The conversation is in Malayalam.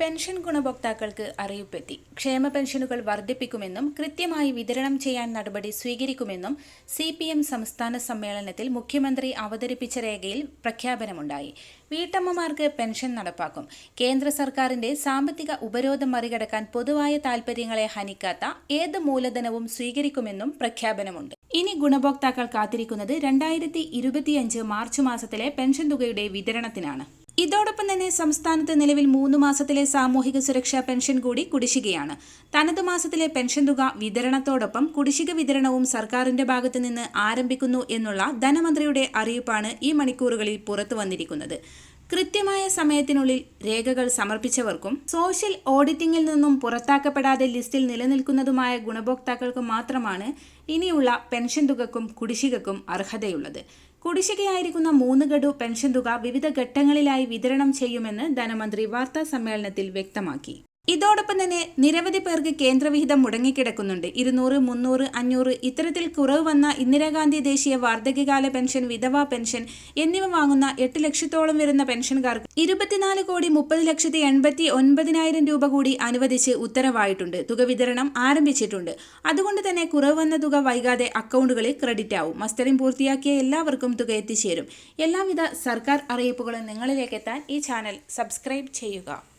പെൻഷൻ ഗുണഭോക്താക്കൾക്ക് അറിയിപ്പെത്തി. ക്ഷേമ പെൻഷനുകൾ വർദ്ധിപ്പിക്കുമെന്നും കൃത്യമായി വിതരണം ചെയ്യാൻ നടപടി സ്വീകരിക്കുമെന്നും സി പി എം സംസ്ഥാന സമ്മേളനത്തിൽ മുഖ്യമന്ത്രി അവതരിപ്പിച്ച രേഖയിൽ പ്രഖ്യാപനമുണ്ടായി. വീട്ടമ്മമാർക്ക് പെൻഷൻ നടപ്പാക്കും. കേന്ദ്ര സർക്കാരിന്റെ സാമ്പത്തിക ഉപരോധം മറികടക്കാൻ പൊതുവായ താൽപര്യങ്ങളെ ഹനിക്കാത്ത ഏത് മൂലധനവും സ്വീകരിക്കുമെന്നും പ്രഖ്യാപനമുണ്ട്. ഇനി ഗുണഭോക്താക്കൾ കാത്തിരിക്കുന്നത് രണ്ടായിരത്തി മാർച്ച് മാസത്തിലെ പെൻഷൻ തുകയുടെ വിതരണത്തിനാണ്. ഇതോടൊപ്പം തന്നെ സംസ്ഥാനത്ത് നിലവിൽ മൂന്ന് മാസത്തിലെ സാമൂഹിക സുരക്ഷാ പെൻഷൻ കൂടി കുടിശ്ശികയാണ്. തനത് മാസത്തിലെ പെൻഷൻ തുക വിതരണത്തോടൊപ്പം കുടിശ്ശിക വിതരണവും സർക്കാരിന്റെ ഭാഗത്തു നിന്ന് ആരംഭിക്കുന്നു എന്നുള്ള ധനമന്ത്രിയുടെ അറിയിപ്പാണ് ഈ മണിക്കൂറുകളിൽ പുറത്തു വന്നിരിക്കുന്നത്. കൃത്യമായ സമയത്തിനുള്ളിൽ രേഖകൾ സമർപ്പിച്ചവർക്കും സോഷ്യൽ ഓഡിറ്റിംഗിൽ നിന്നും പുറത്താക്കപ്പെടാതെ ലിസ്റ്റിൽ നിലനിൽക്കുന്നതുമായ ഗുണഭോക്താക്കൾക്ക് മാത്രമാണ് ഇനിയുള്ള പെൻഷൻ തുകക്കും കുടിശ്ശികക്കും അർഹതയുള്ളത്. കുടിശ്ശികയായിരിക്കുന്ന മൂന്ന് ഗഡു പെൻഷൻ തുക വിവിധ ഘട്ടങ്ങളിലായി വിതരണം ചെയ്യുമെന്ന് ധനമന്ത്രി വാർത്താ സമ്മേളനത്തിൽ വ്യക്തമാക്കി. ഇതോടൊപ്പം തന്നെ നിരവധി പേർക്ക് കേന്ദ്രവിഹിതം മുടങ്ങിക്കിടക്കുന്നുണ്ട്. ഇരുന്നൂറ് മുന്നൂറ് അഞ്ഞൂറ് ഇത്തരത്തിൽ കുറവ് വന്ന ഇന്ദിരാഗാന്ധി ദേശീയ വാർദ്ധക്യകാല പെൻഷൻ വിധവാ പെൻഷൻ എന്നിവ വാങ്ങുന്ന എട്ട് ലക്ഷത്തോളം വരുന്ന പെൻഷൻകാർക്ക് ഇരുപത്തിനാല് കോടി മുപ്പത് ലക്ഷത്തി എൺപത്തി ഒൻപതിനായിരം രൂപ കൂടി അനുവദിച്ച് ഉത്തരവായിട്ടുണ്ട്. തുക വിതരണം ആരംഭിച്ചിട്ടുണ്ട്. അതുകൊണ്ട് തന്നെ കുറവ് വന്ന തുക വൈകാതെ അക്കൗണ്ടുകളിൽ ക്രെഡിറ്റ് ആവും. മസ്റ്ററിംഗ് പൂർത്തിയാക്കിയ എല്ലാവർക്കും തുക എത്തിച്ചേരും. എല്ലാവിധ സർക്കാർ അറിയിപ്പുകളും നിങ്ങളിലേക്ക് എത്താൻ ഈ ചാനൽ സബ്സ്ക്രൈബ് ചെയ്യുക.